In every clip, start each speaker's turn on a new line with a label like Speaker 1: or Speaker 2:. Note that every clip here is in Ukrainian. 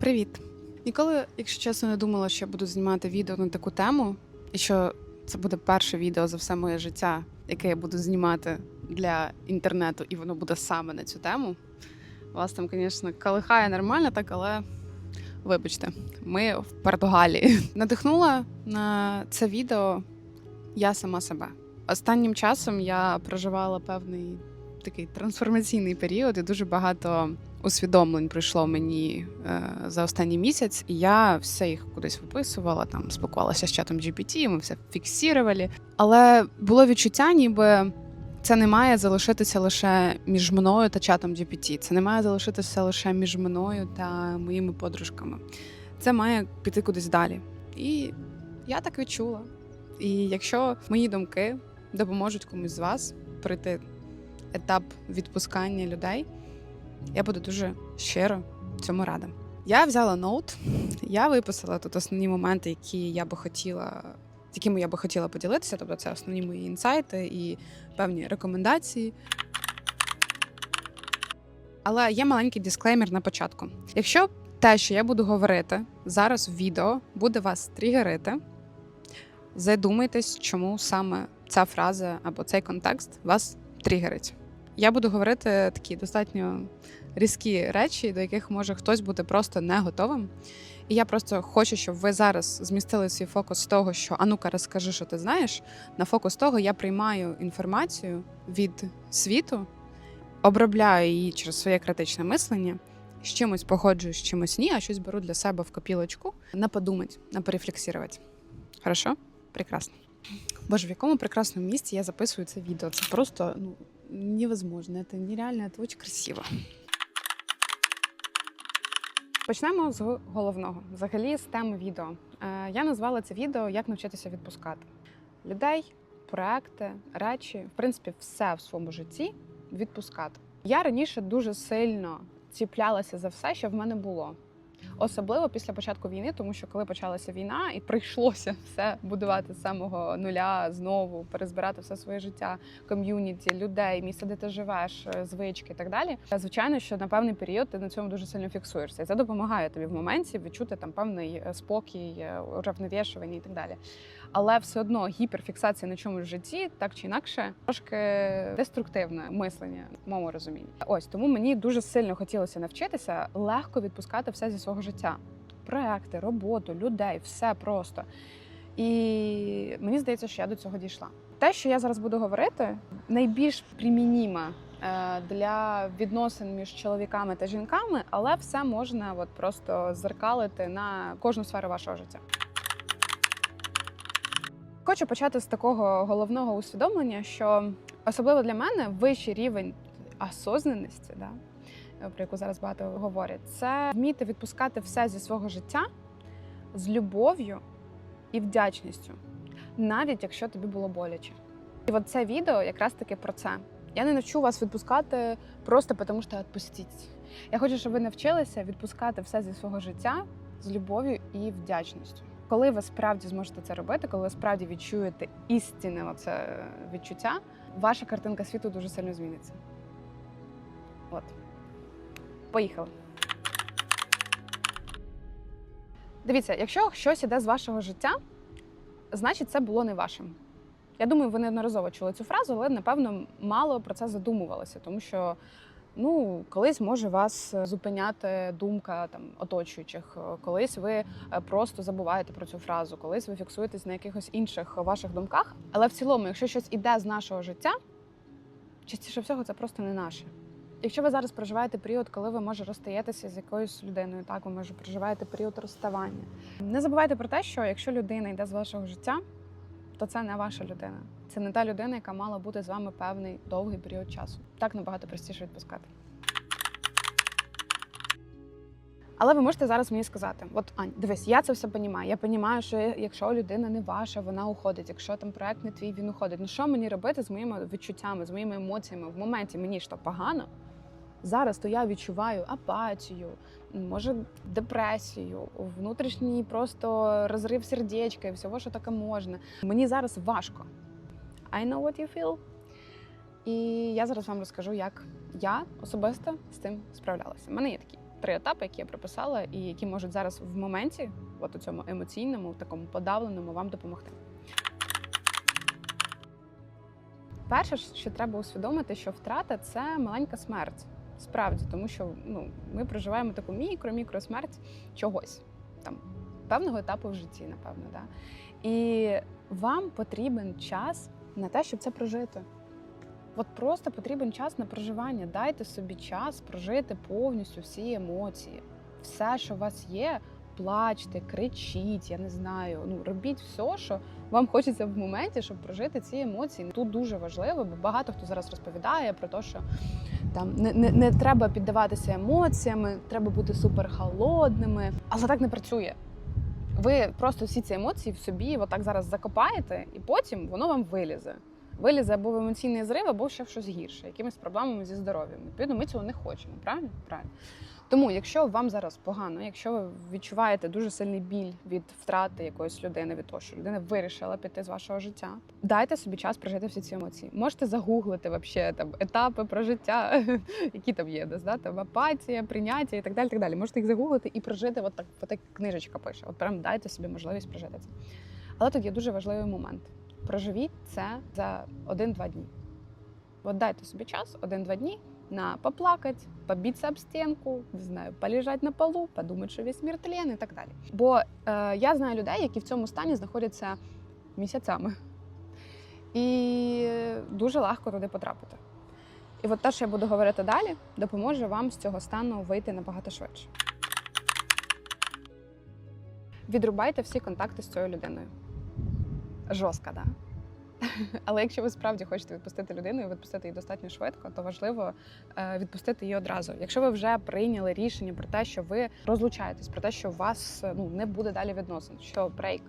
Speaker 1: Привіт! Ніколи, якщо чесно, не думала, що я буду знімати відео на таку тему, і що це буде перше відео за все моє життя, яке я буду знімати для інтернету, і воно буде саме на цю тему. Вас там, звісно, калихає нормально, так, але вибачте, ми в Португалії. Надихнула на це відео я сама себе. Останнім часом я проживала певний такий трансформаційний період, і дуже багато усвідомлень прийшло мені е, за останній місяць, і я все їх кудись виписувала, там спілкувалася з чатом GPT, ми все фіксували. Але було відчуття, ніби це не має залишитися лише між мною та чатом GPT. Це не має залишитися лише між мною та моїми подружками. Це має піти кудись далі. І я так відчула. І якщо мої думки допоможуть комусь з вас пройти етап відпускання людей, я буду дуже щиро цьому рада. Я взяла ноут, я виписала тут основні моменти, які я би хотіла, з якими я би хотіла поділитися. Тобто це основні мої інсайти і певні рекомендації. Але є маленький дисклеймер на початку. Якщо те, що я буду говорити зараз в відео, буде вас тригерити, задумайтесь, чому саме ця фраза або цей контекст вас тригерить. Я буду говорити такі достатньо різкі речі, до яких може хтось бути просто не готовим. І я просто хочу, щоб ви зараз змістили свій фокус з того, що Анука, розкажи, що ти знаєш. На фокус того я приймаю інформацію від світу, обробляю її через своє критичне мислення. З чимось погоджуюсь, з чимось ні, а щось беру для себе в копілочку на подумати, на порефлексувати. Хорошо? Прекрасно. Боже, в якому прекрасному місці я записую це відео. Це просто ну, невозможно. Це нереально, це дуже красиво. Почнемо з головного. Взагалі з теми відео. Е, Я назвала це відео Як навчитися відпускати людей, проекти, речі, в принципі, все в своєму житті відпускати. Я раніше дуже сильно ціплялася за все, що в мене було. Особливо після початку війни, тому що коли почалася війна і прийшлося все будувати з самого нуля знову, перезбирати все своє життя, ком'юніті, людей, місце, де ти живеш, е, звички і так далі. Звичайно, що на певний період ти на цьому дуже сильно фіксуєшся, і це допомагає тобі в моменті відчути там певний е, спокій, е, уравновішування і так далі. Але все одно гіперфіксація на чомусь в житті, так чи інакше, трошки деструктивне мислення, в моєму розумінні. Ось тому мені дуже сильно хотілося навчитися легко відпускати все зі свого життя: проекти, роботу, людей, все просто. І мені здається, що я до цього дійшла. Те, що я зараз буду говорити, найбільш примініме е, для відносин між чоловіками та жінками, але все можна от просто зеркалити на кожну сферу вашого життя. Хочу почати з такого головного усвідомлення, що особливо для мене вищий рівень осознаності, да, про яку зараз багато говорять, це вміти відпускати все зі свого життя з любов'ю і вдячністю, навіть якщо тобі було боляче. І от це відео якраз таки про це. Я не навчу вас відпускати просто тому, що відпустіть. Я хочу, щоб ви навчилися відпускати все зі свого життя з любов'ю і вдячністю. Коли ви справді зможете це робити, коли ви справді відчуєте істинне оце відчуття, ваша картинка світу дуже сильно зміниться. От. Поїхали. Дивіться, якщо щось іде з вашого життя, значить це було не вашим. Я думаю, ви неодноразово чули цю фразу, але напевно мало про це задумувалися, тому що ну, колись може вас зупиняти думка там оточуючих, колись ви е, просто забуваєте про цю фразу, колись ви фіксуєтесь на якихось інших ваших думках. Але в цілому, якщо щось іде з нашого життя, частіше всього це просто не наше. Якщо ви зараз проживаєте період, коли ви може розстаєтеся з якоюсь людиною, так ви може проживаєте період розставання. Не забувайте про те, що якщо людина йде з вашого життя, то це не ваша людина. Це не та людина, яка мала бути з вами певний довгий період часу. Так набагато простіше відпускати. Але ви можете зараз мені сказати: от Ань, дивись, я це все розумію. Я розумію, що якщо людина не ваша, вона уходить. Якщо там проект не твій, він уходить. Ну що мені робити з моїми відчуттями, з моїми емоціями? В моменті мені що погано. Зараз то я відчуваю апатію, може депресію, внутрішній просто розрив сердечка і всього, що таке можна. Мені зараз важко. I know what you feel. І я зараз вам розкажу, як я особисто з цим справлялася. У мене є такі три етапи, які я прописала, і які можуть зараз в моменті, от у цьому емоційному, такому подавленому, вам допомогти. Перше, що треба усвідомити, що втрата це маленька смерть. Справді, тому що ну, ми проживаємо таку мікро-мікро смерть чогось там певного етапу в житті, напевно. Да? І вам потрібен час на те, щоб це прожити. От просто потрібен час на проживання. Дайте собі час прожити повністю всі емоції. Все, що у вас є, плачте, кричіть, я не знаю. Ну робіть все, що вам хочеться в моменті, щоб прожити ці емоції. Тут дуже важливо, бо багато хто зараз розповідає про те, що там не, не, не треба піддаватися емоціями, треба бути супер холодними, але так не працює. Ви просто всі ці емоції в собі отак зараз закопаєте, і потім воно вам вилізе. Вилізе або в емоційний зрив, або ще в щось гірше, якимись проблемами зі здоров'ям. Відповідно, ми цього не хочемо, правильно? Правильно. Тому, якщо вам зараз погано, якщо ви відчуваєте дуже сильний біль від втрати якоїсь людини, від того, що людина вирішила піти з вашого життя, дайте собі час прожити всі ці емоції. Можете загуглити вообще там етапи прожиття, які там є, да, там апатія, прийняття і так далі. так далі. Можете їх загуглити і прожити, от так, от так книжечка пише. От прям дайте собі можливість прожити це. Але тут є дуже важливий момент. Проживіть це за один-два дні. От дайте собі час, один-два дні на поплакать, побиться об стінку, не знаю, полежать на полу, подумати, що весь мір тлен і так далі. Бо е, я знаю людей, які в цьому стані знаходяться місяцями. І дуже легко туди потрапити. І от те, що я буду говорити далі, допоможе вам з цього стану вийти набагато швидше. Відрубайте всі контакти з цією людиною. Жорстко, да? Але якщо ви справді хочете відпустити людину і відпустити її достатньо швидко, то важливо е, відпустити її одразу. Якщо ви вже прийняли рішення про те, що ви розлучаєтесь, про те, що у вас ну не буде далі відносин, що брейк,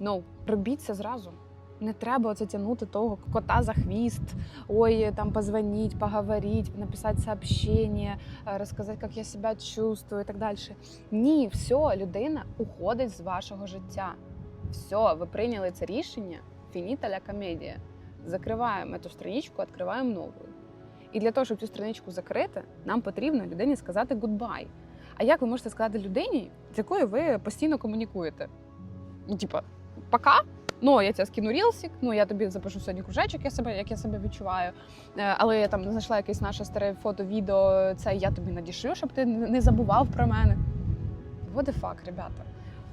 Speaker 1: no, робіть це зразу. Не треба оце тягнути того кота за хвіст. Ой, там позвонить, поговорить, написати сообщение, е, розказати, як я себе чувствую і так далі. Ні, все, людина уходить з вашого життя. Все, ви прийняли це рішення. Фініта ля комедія. Закриваємо цю страничку, відкриваємо нову. І для того, щоб цю страничку закрити, нам потрібно людині сказати гудбай. А як ви можете сказати людині, з якою ви постійно комунікуєте? Ну, типа, пока. Ну, я тебе скину рілсик, ну я тобі запишу сьогодні кружечок, я себе, як я себе відчуваю. Е, Але я там знайшла якесь наше старе фото, відео, це я тобі надішлю, щоб ти не забував про мене. What the fuck, ребята?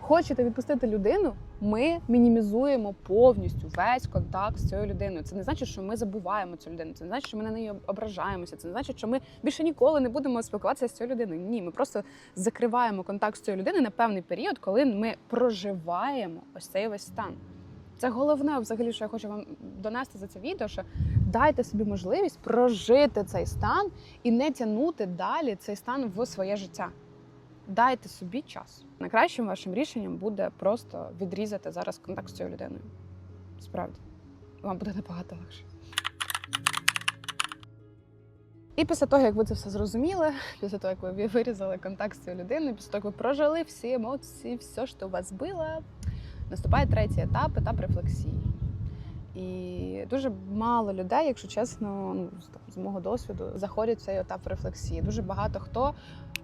Speaker 1: Хочете відпустити людину, ми мінімізуємо повністю весь контакт з цією людиною. Це не значить, що ми забуваємо цю людину. Це не значить, що ми на неї ображаємося. Це не значить, що ми більше ніколи не будемо спілкуватися з цією людиною. Ні, ми просто закриваємо контакт з цією людиною на певний період, коли ми проживаємо ось цей весь стан. Це головне, взагалі, що я хочу вам донести за це відео, що дайте собі можливість прожити цей стан і не тягнути далі цей стан в своє життя. Дайте собі час. Найкращим вашим рішенням буде просто відрізати зараз контакт з цією людиною. Справді, вам буде набагато легше. І після того, як ви це все зрозуміли, після того, як ви вирізали контакт з цією людиною, після того, як ви прожили всі емоції, все, що у вас було, наступає третій етап етап рефлексії. І дуже мало людей, якщо чесно, ну з мого досвіду, заходять в цей етап рефлексії. Дуже багато хто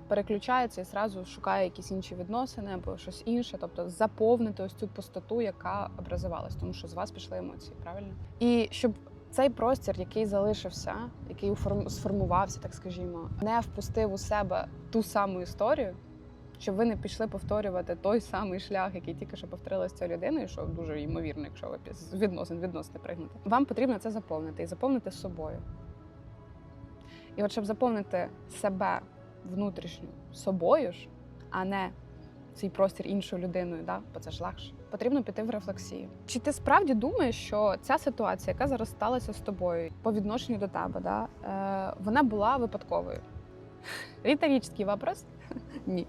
Speaker 1: переключається і зразу шукає якісь інші відносини або щось інше, тобто заповнити ось цю пустоту, яка образувалась, тому що з вас пішли емоції, правильно? І щоб цей простір, який залишився, який сформувався, так скажімо, не впустив у себе ту саму історію. Щоб ви не пішли повторювати той самий шлях, який тільки що повторили з цією людиною, що дуже ймовірно, якщо ви з відносин відносини пригнете. Вам потрібно це заповнити і заповнити собою. І от щоб заповнити себе внутрішню собою ж, а не цей простір іншою людиною, да? бо це ж легше. Потрібно піти в рефлексію. Чи ти справді думаєш, що ця ситуація, яка зараз сталася з тобою по відношенню до тебе, да? е, вона була випадковою? Риторичний вопрос? Ні.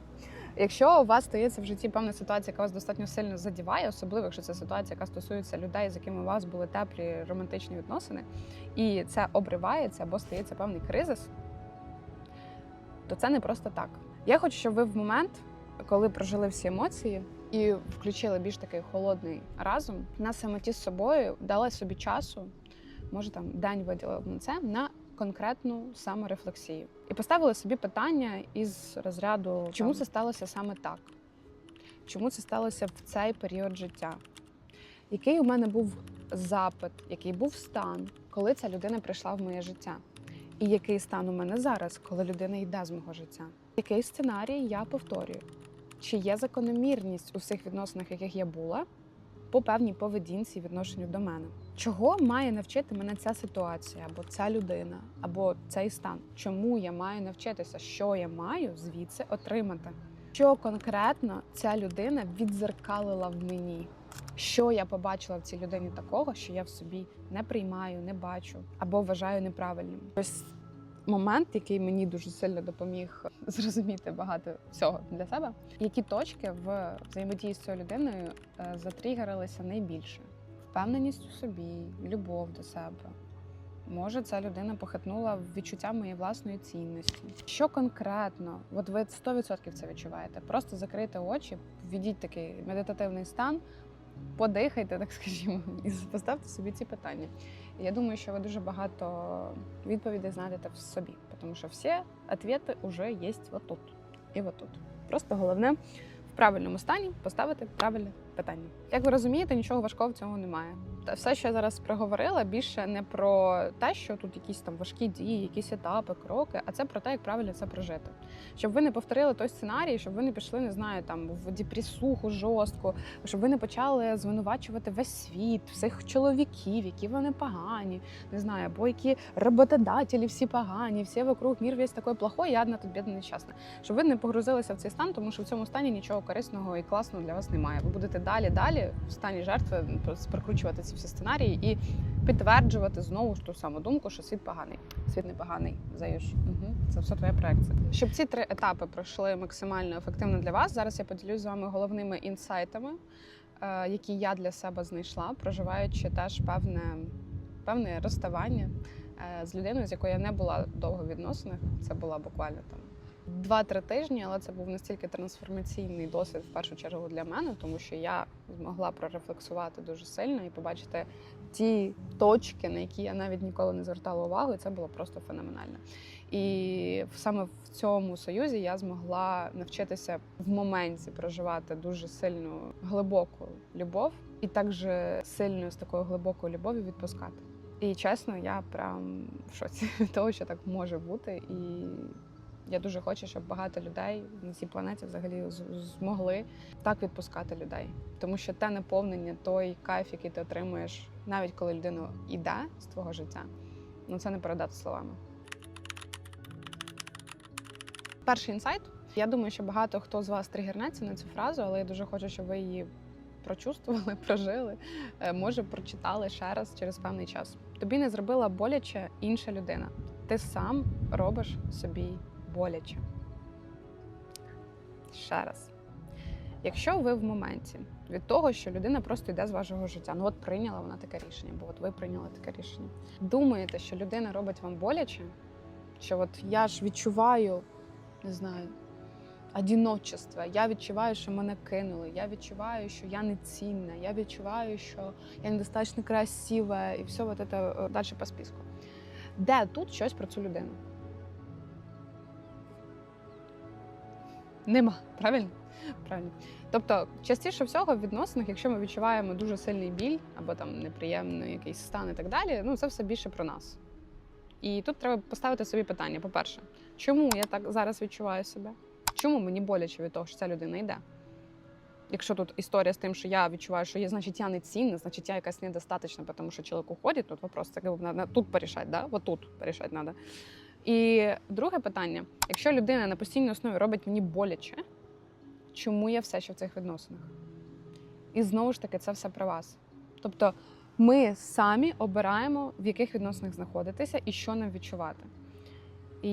Speaker 1: Якщо у вас стається в житті певна ситуація, яка вас достатньо сильно задіває, особливо якщо це ситуація, яка стосується людей, з якими у вас були теплі романтичні відносини, і це обривається або стається певний кризис, то це не просто так. Я хочу, щоб ви в момент, коли прожили всі емоції і включили більш такий холодний разум, на самоті з собою дали собі часу, може там день виділили на це, на конкретну саморефлексію і поставили собі питання із розряду, чому це сталося саме так? Чому це сталося в цей період життя? Який у мене був запит, який був стан, коли ця людина прийшла в моє життя? І який стан у мене зараз, коли людина йде з мого життя? Який сценарій я повторюю? Чи є закономірність у всіх відносинах, яких я була, по певній поведінці відношенню до мене? Чого має навчити мене ця ситуація, або ця людина, або цей стан? Чому я маю навчитися? Що я маю звідси отримати? Що конкретно ця людина відзеркалила в мені? Що я побачила в цій людині такого, що я в собі не приймаю, не бачу або вважаю неправильним? Ось момент, який мені дуже сильно допоміг зрозуміти багато всього для себе. Які точки в взаємодії з цією людиною е, затригерилися найбільше? Впевненість у собі, любов до себе. Може, ця людина похитнула в відчуття моєї власної цінності. Що конкретно, от ви 100% це відчуваєте? Просто закрийте очі, введіть такий медитативний стан, подихайте, так скажімо, і поставте собі ці питання. Я думаю, що ви дуже багато відповідей знайдете в собі, тому що всі відповіді вже є отут і отут. Просто головне в правильному стані поставити правильне питання. Як ви розумієте, нічого важкого в цьому немає. Та все, що я зараз проговорила, більше не про те, що тут якісь там важкі дії, якісь етапи, кроки, а це про те, як правильно це прожити. Щоб ви не повторили той сценарій, щоб ви не пішли, не знаю, там в депресуху жорстку, щоб ви не почали звинувачувати весь світ, всіх чоловіків, які вони погані, не знаю, або які роботодателі всі погані, всі вокруг мір весь такий плохой, я одна тут бідна нещасна. Щоб ви не погрузилися в цей стан, тому що в цьому стані нічого корисного і класного для вас немає. Ви будете далі, далі в стані жертви прокручувати ці всі сценарії і підтверджувати знову ж ту саму думку, що світ поганий. Світ не поганий, заюш. Угу. Це все твоя проекція. Щоб ці три етапи пройшли максимально ефективно для вас. Зараз я поділюсь з вами головними інсайтами, е, які я для себе знайшла, проживаючи теж певне, певне розставання е, з людиною, з якою я не була довго в відносинах. Це була буквально там. Два-три тижні, але це був настільки трансформаційний досвід в першу чергу для мене, тому що я змогла прорефлексувати дуже сильно і побачити ті точки, на які я навіть ніколи не звертала увагу, і це було просто феноменально. І саме в цьому союзі я змогла навчитися в моменті проживати дуже сильну глибоку любов, і також сильно з такою глибокою любов'ю відпускати. І чесно, я прям в шоці від того, що так може бути і. Я дуже хочу, щоб багато людей на цій планеті взагалі змогли так відпускати людей, тому що те наповнення, той кайф, який ти отримуєш, навіть коли людина йде з твого життя, ну це не передати словами. Перший інсайт. Я думаю, що багато хто з вас тригернеться на цю фразу, але я дуже хочу, щоб ви її прочувствували, прожили, е, може прочитали ще раз через певний час. Тобі не зробила боляче інша людина. Ти сам робиш собі боляче. Ще раз. Якщо ви в моменті від того, що людина просто йде з вашого життя, ну от прийняла вона таке рішення, бо от ви прийняли таке рішення. Думаєте, що людина робить вам боляче, що от я ж відчуваю, не знаю, одіночество, я відчуваю, що мене кинули, я відчуваю, що я не цінна, я відчуваю, що я недостатньо красива, і все от це далі по списку. Де тут щось про цю людину? Нема, правильно? Правильно. Тобто, частіше всього в відносинах, якщо ми відчуваємо дуже сильний біль або там неприємний якийсь стан і так далі, ну це все більше про нас. І тут треба поставити собі питання: по-перше, чому я так зараз відчуваю себе? Чому мені боляче від того, що ця людина йде? Якщо тут історія з тим, що я відчуваю, що є, значить, я не цінна, значить, я якась недостаточна, тому що чоловік уходить, тут вопрос це треба тут порішати, да? от тут порішати треба. І друге питання: якщо людина на постійній основі робить мені боляче, чому я все ще в цих відносинах? І знову ж таки, це все про вас. Тобто ми самі обираємо, в яких відносинах знаходитися і що нам відчувати. І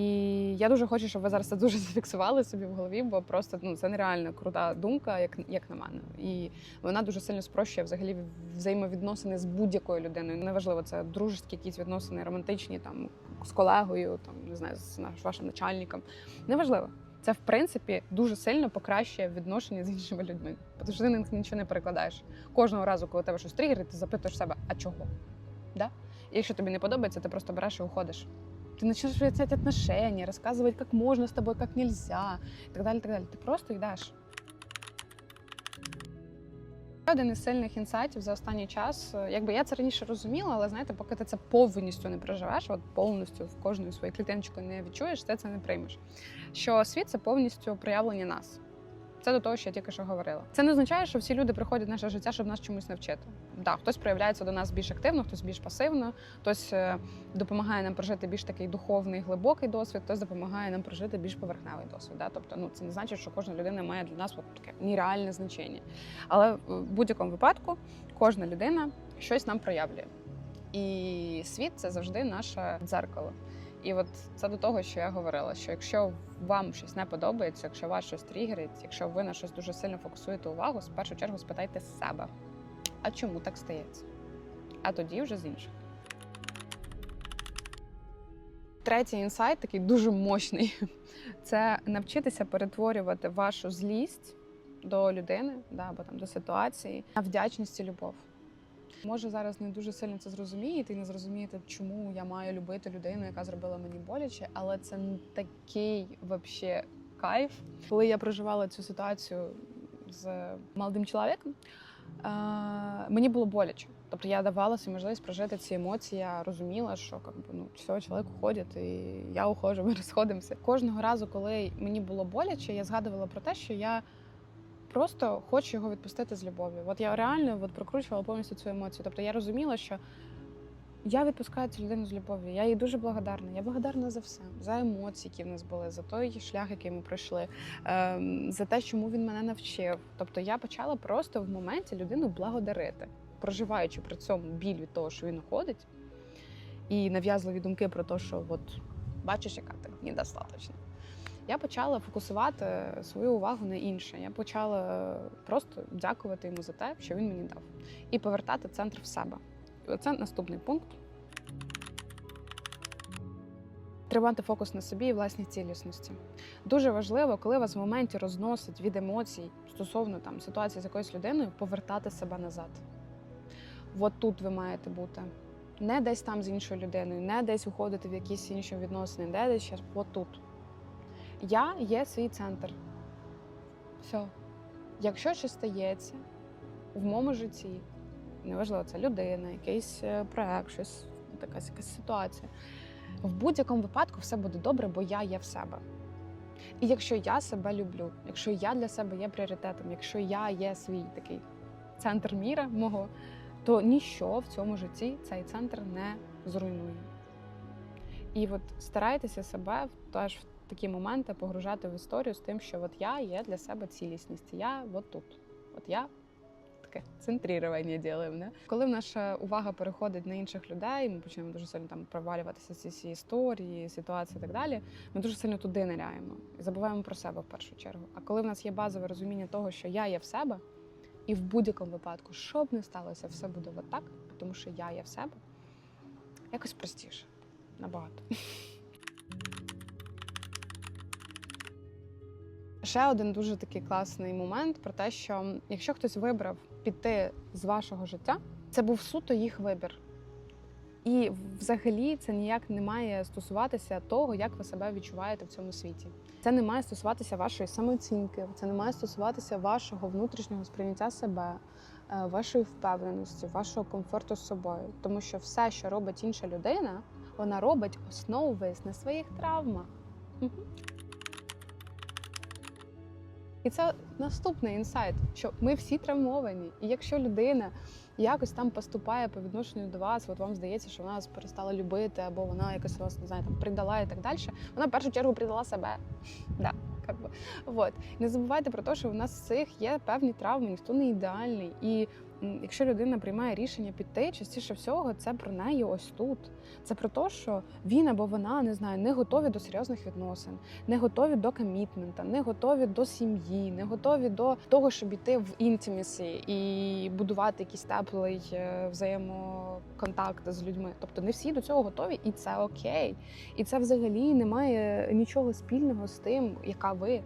Speaker 1: я дуже хочу, щоб ви зараз це дуже зафіксували собі в голові, бо просто ну це нереально крута думка, як як на мене. І вона дуже сильно спрощує взагалі взаємовідносини з будь-якою людиною. Неважливо, це дружеські якісь відносини, романтичні, там з колегою, там не знаю, з вашим начальником. Неважливо. Це в принципі дуже сильно покращує відношення з іншими людьми, тому що ти нічого не перекладаєш. Кожного разу, коли тебе щось тригерить, ти запитуєш себе, а чого? Да? І якщо тобі не подобається, ти просто береш і уходиш. Ты начнешь выяснять отношения, рассказывать, как можно с тобой, как нельзя, и так далі. так далі. Ти просто йдеш. Один із сильних інсайтів за останній час, е, якби я це раніше розуміла, але знаєте, поки ти це повністю не проживеш, от повністю в кожну свою клітиночку не відчуєш, ти це не приймеш. Що світ це повністю проявлення нас. Це до того, що я тільки що говорила. Це не означає, що всі люди приходять в наше життя, щоб нас чомусь навчити. Да, хтось проявляється до нас більш активно, хтось більш пасивно, хтось е, допомагає нам прожити більш такий духовний, глибокий досвід, хтось допомагає нам прожити більш поверхневий досвід. Да? Тобто, ну це не значить, що кожна людина має для нас от таке нереальне значення. Але в будь-якому випадку кожна людина щось нам проявлює. І світ це завжди наше дзеркало. І от це до того, що я говорила: що якщо вам щось не подобається, якщо вас щось тригерить, якщо ви на щось дуже сильно фокусуєте увагу, в першу чергу спитайте себе, а чому так стається? А тоді вже з інших. Третій інсайт, такий дуже мощний, це навчитися перетворювати вашу злість до людини да, або там до ситуації на вдячність і любов. Може, зараз не дуже сильно це зрозумієте і не зрозумієте, чому я маю любити людину, яка зробила мені боляче, але це не такий вообще кайф. Коли я проживала цю ситуацію з молодим чоловіком, мені було боляче. Тобто я давала собі можливість прожити ці емоції. Я розуміла, що как би, ну, все, чоловік уходить, і я уходжу, ми розходимося. Кожного разу, коли мені було боляче, я згадувала про те, що я просто хочу його відпустити з любов'ю. От я реально от, прокручувала повністю цю емоцію. Тобто я розуміла, що я відпускаю цю людину з любов'ю. Я їй дуже благодарна. Я благодарна за все, за емоції, які в нас були, за той шлях, який ми пройшли, ем, за те, чому він мене навчив. Тобто я почала просто в моменті людину благодарити, проживаючи при цьому біль від того, що він уходить, і нав'язливі думки про те, що от бачиш, яка ти недостаточна. Я почала фокусувати свою увагу на інше. Я почала просто дякувати йому за те, що він мені дав, і повертати центр в себе. І Це наступний пункт. Тримати фокус на собі і власній цілісності. Дуже важливо, коли вас в моменті розносить від емоцій стосовно там ситуації з якоюсь людиною, повертати себе назад. От тут ви маєте бути. Не десь там з іншою людиною, не десь уходити в якісь інші відносини, не десь ще от тут. Я є свій центр. Все. Якщо щось стається в моєму житті, неважливо, це людина, якийсь е, проект, щось така якась ситуація. В будь-якому випадку все буде добре, бо я є в себе. І якщо я себе люблю, якщо я для себе є пріоритетом, якщо я є свій такий центр міра мого, то ніщо в цьому житті цей центр не зруйнує. І от старайтеся себе теж в такі моменти погружати в історію з тим, що от я є для себе цілісність, я от тут, от я таке центрування ділимо. Не? Коли наша увага переходить на інших людей, ми починаємо дуже сильно там провалюватися ці всі історії, ситуації і так далі. Ми дуже сильно туди ниряємо і забуваємо про себе в першу чергу. А коли в нас є базове розуміння того, що я є в себе, і в будь-якому випадку, що б не сталося, все буде отак, тому що я є в себе, якось простіше, набагато. Ще один дуже такий класний момент про те, що якщо хтось вибрав піти з вашого життя, це був суто їх вибір. І взагалі це ніяк не має стосуватися того, як ви себе відчуваєте в цьому світі. Це не має стосуватися вашої самооцінки, це не має стосуватися вашого внутрішнього сприйняття себе, е, вашої впевненості, вашого комфорту з собою. Тому що все, що робить інша людина, вона робить основуючись на своїх травмах. І це наступний інсайт, що ми всі травмовані. І якщо людина якось там поступає по відношенню до вас, от вам здається, що вона вас перестала любити, або вона якось вас не знаю, там придала і так далі, вона в першу чергу придала себе. Да, как би. Вот. Не забувайте про те, що у нас всіх є певні травми, ніхто не ідеальний. І якщо людина приймає рішення піти, частіше всього це про неї ось тут. Це про те, що він або вона не знаю, не готові до серйозних відносин, не готові до комітмента, не готові до сім'ї, не готові до того, щоб іти в інтімісі і будувати якийсь теплий е, взаємоконтакт з людьми. Тобто не всі до цього готові, і це окей. І це взагалі не має нічого спільного з тим, яка ви.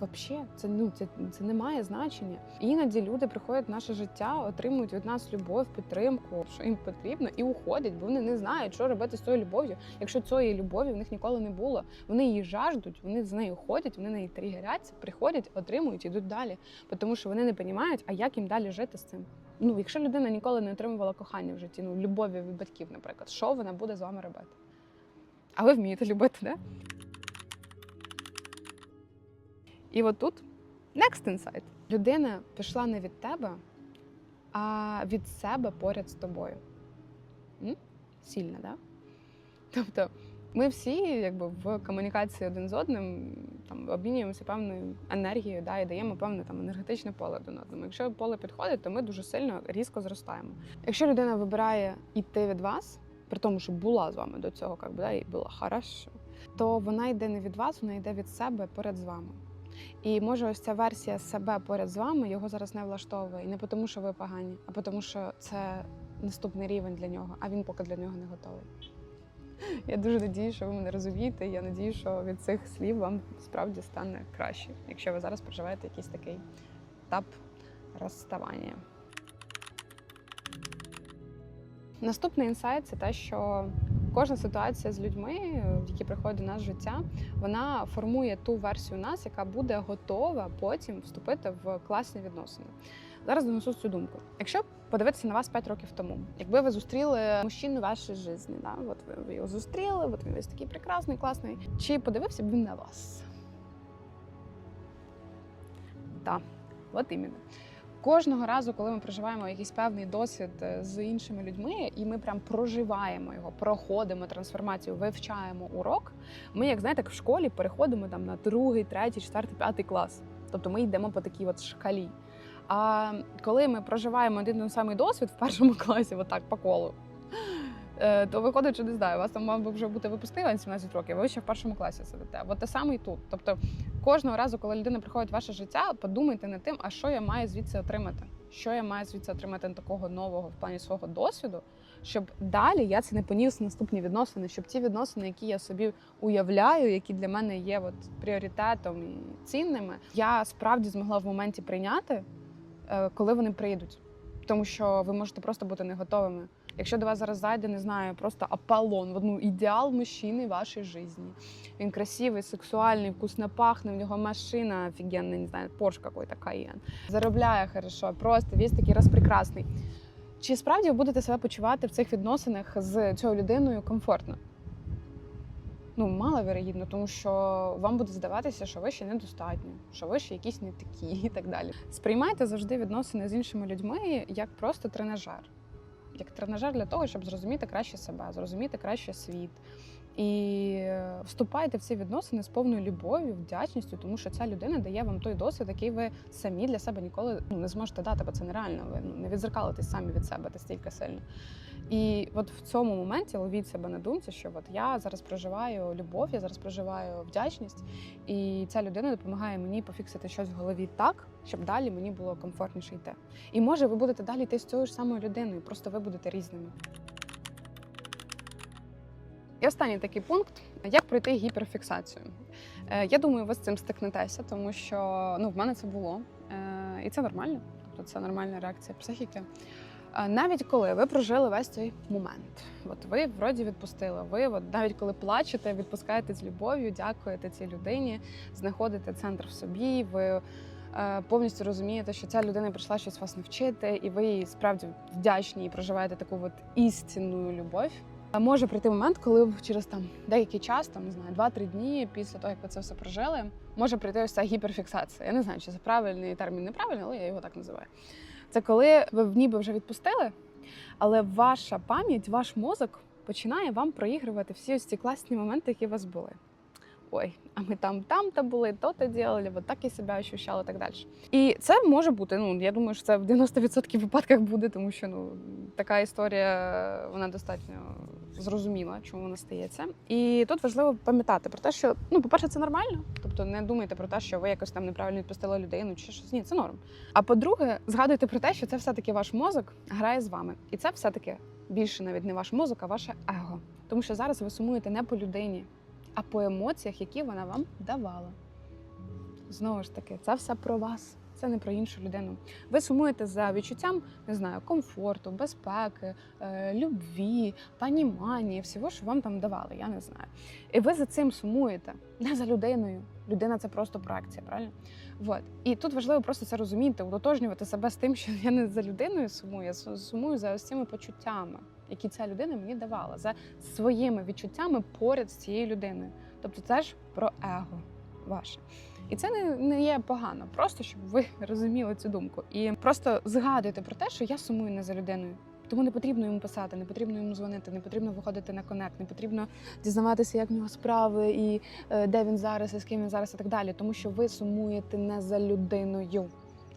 Speaker 1: Взагалі, це ну це, це не має значення. Іноді люди приходять в наше життя, отримують від нас любов, підтримку, що їм потрібно, і уходять, бо вони не знають, що робити з цією любов'ю. Якщо цієї любові в них ніколи не було, вони її жаждуть, вони з нею ходять, вони неї тригеряться, приходять, отримують, ідуть далі. Тому що вони не розуміють, а як їм далі жити з цим. Ну, якщо людина ніколи не отримувала кохання в житті, ну любові від батьків, наприклад, що вона буде з вами робити? А ви вмієте любити, да? І от тут next insight. Людина пішла не від тебе, а від себе поряд з тобою. М? Сильно, да? Тобто ми всі якби, в комунікації один з одним там, обмінюємося певною енергією да, і даємо певне там, енергетичне поле один одному. Якщо поле підходить, то ми дуже сильно різко зростаємо. Якщо людина вибирає йти від вас, при тому, що була з вами до цього, як да, і було хорошо, то вона йде не від вас, вона йде від себе поряд з вами. І може ось ця версія себе поряд з вами його зараз не влаштовує. І не тому, що ви погані, а тому, що це наступний рівень для нього, а він поки для нього не готовий. Я дуже надію, що ви мене розумієте. Я надію, що від цих слів вам справді стане краще, якщо ви зараз проживаєте якийсь такий етап розставання. Наступний інсайт це те, що кожна ситуація з людьми, які приходять до нас в життя, вона формує ту версію нас, яка буде готова потім вступити в класні відносини. Зараз донесу цю думку. Якщо подивитися на вас 5 років тому, якби ви зустріли мужчину вашої житті, да? от ви, його зустріли, от він весь такий прекрасний, класний. Чи подивився б він на вас? Так, от іменно. Кожного разу, коли ми проживаємо якийсь певний досвід е, з іншими людьми, і ми прям проживаємо його, проходимо трансформацію, вивчаємо урок. Ми, як знаєте, в школі переходимо там на другий, третій, четвертий, п'ятий клас. Тобто ми йдемо по такій от шкалі. А коли ми проживаємо один самий досвід в першому класі, отак по колу, то виходить, що не знаю, у вас там мав би вже бути випускний 17 років, а ви ще в першому класі сидите. От те саме і тут. Тобто кожного разу, коли людина приходить в ваше життя, подумайте над тим, а що я маю звідси отримати. Що я маю звідси отримати такого нового в плані свого досвіду, щоб далі я це не поніс наступні відносини, щоб ті відносини, які я собі уявляю, які для мене є от пріоритетом і цінними, я справді змогла в моменті прийняти, е, коли вони прийдуть. Тому що ви можете просто бути не готовими. Якщо до вас зараз зайде, не знаю, просто Аполлон, одну ідеал мужчини в вашій житті. Він красивий, сексуальний, вкусно пахне, в нього машина офігенна, не знаю, Порш какой-то Каєн. Заробляє хорошо, просто весь такий розпрекрасний. Чи справді ви будете себе почувати в цих відносинах з цією людиною комфортно? Ну, маловірогідно, тому що вам буде здаватися, що ви ще недостатньо, що ви ще якісь не такі і так далі. Сприймайте завжди відносини з іншими людьми як просто тренажер, як тренажер для того, щоб зрозуміти краще себе, зрозуміти краще світ. І вступайте в ці відносини з повною любов'ю, вдячністю, тому що ця людина дає вам той досвід, який ви самі для себе ніколи ну, не зможете дати, бо це нереально. Ви ну, не відзеркалитесь самі від себе настільки сильно. І от в цьому моменті ловіть себе на думці, що от я зараз проживаю любов, я зараз проживаю вдячність, і ця людина допомагає мені пофіксити щось в голові так, щоб далі мені було комфортніше йти. І може ви будете далі йти з цією ж самою людиною, просто ви будете різними. І останній такий пункт: як пройти гіперфіксацію. Е, Я думаю, ви з цим стикнетеся, тому що ну, в мене це було. Е, І це нормально, тобто це нормальна реакція психіки. Е, Навіть коли ви прожили весь цей момент, от ви вроді відпустили. Ви от навіть коли плачете, відпускаєте з любов'ю, дякуєте цій людині, знаходите центр в собі. Ви повністю розумієте, що ця людина прийшла щось вас навчити, і ви їй справді вдячні і проживаєте таку от істинну любов. А Може прийти момент, коли через там деякий час, там не знаю, 2-3 дні після того, як ви це все прожили, може прийти ось ця гіперфіксація. Я не знаю, чи це правильний термін, неправильний, але я його так називаю. Це коли ви ніби вже відпустили, але ваша пам'ять, ваш мозок починає вам проігрувати всі ось ці класні моменти, які у вас були. Ой, а ми там там-то були, то-то делали, вот так і себе ощущали, і так далі. І це може бути. Ну я думаю, що це в 90% випадках буде, тому що ну така історія вона достатньо зрозуміла, чому вона стається. І тут важливо пам'ятати про те, що ну, по-перше, це нормально. Тобто не думайте про те, що ви якось там неправильно відпустили людину чи щось. Ні, це норм. А по-друге, згадуйте про те, що це все-таки ваш мозок грає з вами. І це все-таки більше навіть не ваш мозок, а ваше его. Тому що зараз ви сумуєте не по людині, а по емоціях, які вона вам давала. знову ж таки, це все про вас. Це не про іншу людину. Ви сумуєте за відчуттям, не знаю, комфорту, безпеки, е, любві, паніманії, всього, що вам там давали, я не знаю. І ви за цим сумуєте, не за людиною. Людина це просто проекція, правильно? Вот. І тут важливо просто це розуміти, утотожнювати себе з тим, що я не за людиною сумую, я сумую за ось цими почуттями, які ця людина мені давала, за своїми відчуттями поряд з цією людиною. Тобто це ж про его ваше. І це не, не є погано, просто щоб ви розуміли цю думку. І просто згадуйте про те, що я сумую не за людиною. Тому не потрібно йому писати, не потрібно йому дзвонити, не потрібно виходити на конект, не потрібно дізнаватися, як в нього справи, і е, де він зараз, і з ким він зараз, і так далі. Тому що ви сумуєте не за людиною,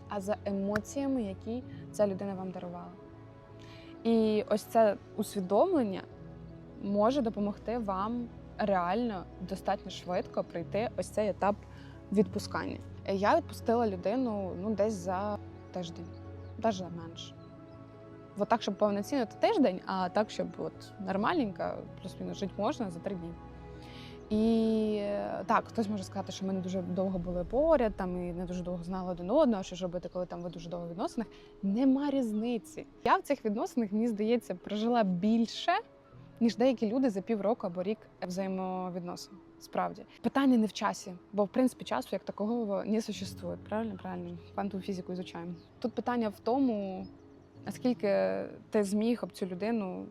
Speaker 1: а за емоціями, які ця людина вам дарувала. І ось це усвідомлення може допомогти вам реально достатньо швидко пройти ось цей етап відпускання. Я відпустила людину ну десь за тиждень, навіть менше. От так, щоб повноцінно то тиждень, а так, щоб от нормальненько, плюс-мінус жити можна за три дні. І е, так, хтось може сказати, що ми не дуже довго були поряд, там і не дуже довго знали один одного, що ж робити, коли там ви дуже довго в відносинах. Нема різниці. Я в цих відносинах, мені здається, прожила більше, ніж деякі люди за півроку або рік взаємовідносин. Справді питання не в часі, бо в принципі часу як такого не существує. Правильно, правильно, квантову фізику ізучаємо. Тут питання в тому, наскільки ти зміг об цю людину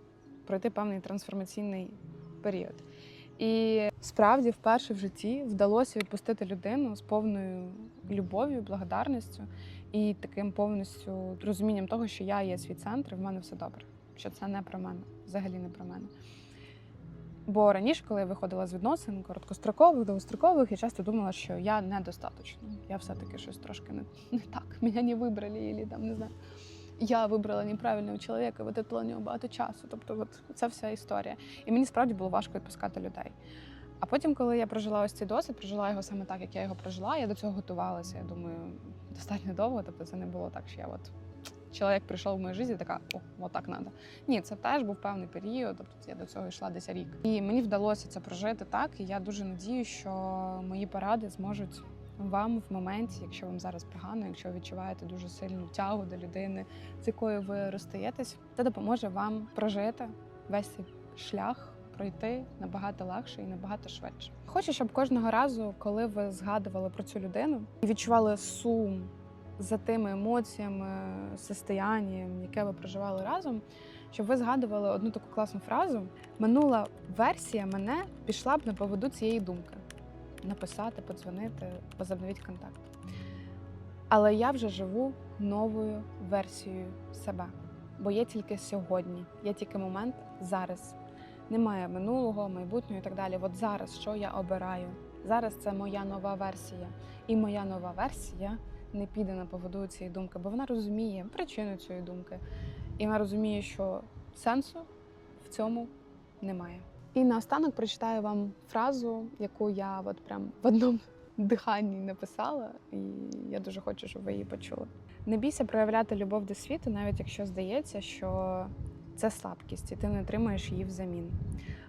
Speaker 1: пройти певний трансформаційний період. І справді вперше в житті вдалося відпустити людину з повною любов'ю, благодарністю і таким повністю розумінням того, що я є свій центр, і в мене все добре. Що це не про мене, взагалі не про мене. Бо раніше, коли я виходила з відносин короткострокових, довгострокових, я часто думала, що я недостаточно. Я все-таки щось трошки не, не так. Мене не вибрали, або там не знаю. Я вибрала неправильного чоловіка, витратила на нього багато часу. Тобто, от це вся історія. І мені справді було важко відпускати людей. А потім, коли я прожила ось цей досвід, прожила його саме так, як я його прожила, я до цього готувалася. Я думаю, достатньо довго. Тобто, це не було так, що я от чоловік прийшов в мою життя, і така о, от так треба. Ні, це теж був певний період. Тобто я до цього йшла десь рік. І мені вдалося це прожити так. І я дуже надію, що мої поради зможуть вам в моменті, якщо вам зараз погано, якщо ви відчуваєте дуже сильну тягу до людини, з якою ви розстаєтесь, це допоможе вам прожити весь цей шлях. Пройти набагато легше і набагато швидше. Хочу, щоб кожного разу, коли ви згадували про цю людину і відчували сум за тими емоціями, состоянням, яке ви проживали разом, щоб ви згадували одну таку класну фразу: минула версія мене пішла б на поводу цієї думки написати, подзвонити, возобновити контакт. Але я вже живу новою версією себе, бо є тільки сьогодні, є тільки момент зараз. Немає минулого, майбутнього і так далі. От зараз що я обираю? Зараз це моя нова версія. І моя нова версія не піде на поводу цієї думки, бо вона розуміє причину цієї думки. І вона розуміє, що сенсу в цьому немає. І наостанок прочитаю вам фразу, яку я от прям в одному диханні написала, і я дуже хочу, щоб ви її почули. Не бійся проявляти любов до світу, навіть якщо здається, що це слабкість, і ти не отримуєш її взамін.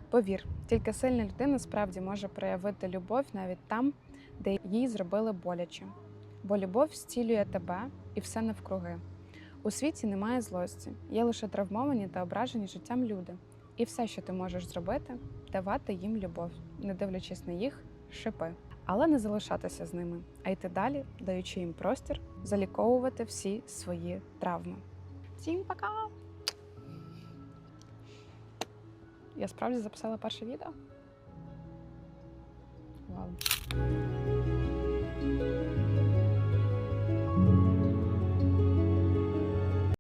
Speaker 1: Повір, тільки сильна людина справді може проявити любов навіть там, де їй зробили боляче. Бо любов зцілює тебе і все навкруги. У світі немає злості, є лише травмовані та ображені життям люди. І все, що ти можеш зробити, давати їм любов, не дивлячись на їх шипи, але не залишатися з ними, а йти далі, даючи їм простір заліковувати всі свої травми. Всім пока! Я справді записала перше відео. Вау.